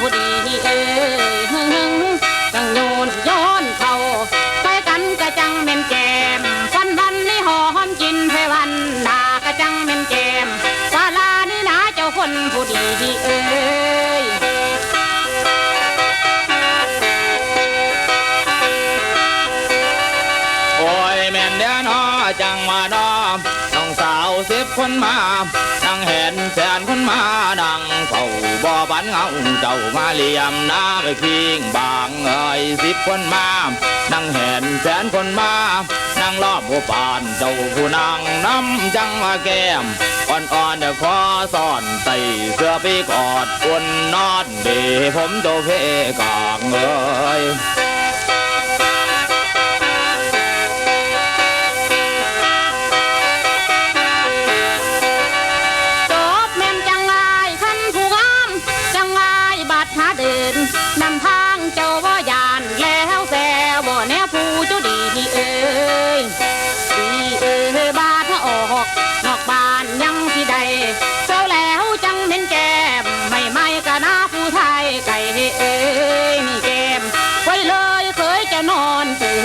ผู้ดีเอ้จังโยนย้อนเขาไปกันกระจังเม็นแกมฟันวันนี่หอมกินเพวันด่ากระจังเม็นแกมวาลานี่นาเจ้าคนผู้ดีเอ้โอยแมนเด้อนอจังมาดอมสองสาวสิบคนมา แสนคนมานั่งเฝ้าบ่อบันเงาเจ้ามาเลี่ยมหน้าไปคิงบางเอ้ยสิบคนมานั่งเห็นแสนคนมานั่งรอบผู้ปานเจ้าผู้นั่งน้ำจังมาแก้มอ่อนๆเดี๋ยวขอซ่อนใส่เสื้อไปกอดคนนอนดีผมโตเพกางเอ้ย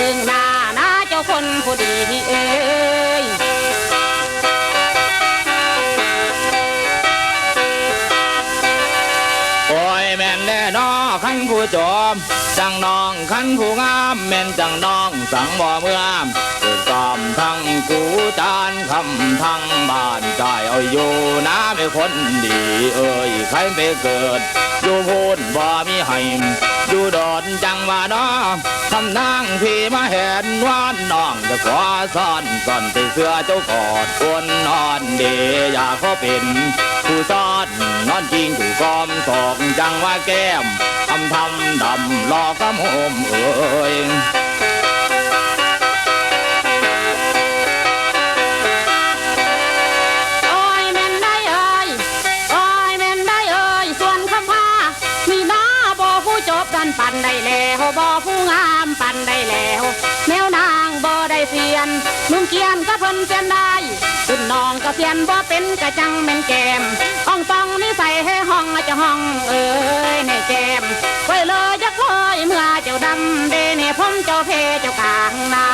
ถึงหน้าหน้าเจ้าคนผู้ดีเอ้ยโอ้ยแม่นแน่นอขันผู้จอมจังน้องขันผู้งามแม่นจังน้องสังบ่เมื่อมเกิดกอมทั้งกูจานคำทั้งบ้านใจเอาอยู่นะไม่คนดีเอ้ย ครไปเกิด อยู่พูนบ่มีให้อยู่ดอนจังว่าน้อทำนางพี่มาเห็นวานน้องจะขอซ่อนซ่อนใส่เสื้อเจ้ากอดคนนอนดีอยากขอเป็นผู้ซ่อนนอนจริงถูกกอมสอกจังว่าแก้มทำทำดำหลอกกำโหมเอ้ย ปันได้แล้วบ่ผู้งามปันได้แล้วแมวนางบ่ได้เสียนนุ่งเกียนก็เพิ่นเสียนได้คุณน้องก็เสียนบ่เป็นกะจังแม่นแก้มอ่องตองนี่ใส่ให้ห้องจะห้องเอ้ยในแก้มไว้เลยจักลอยเมื่อเจ้าดำเดเนผมเจ้าเพเจ้ากลางนา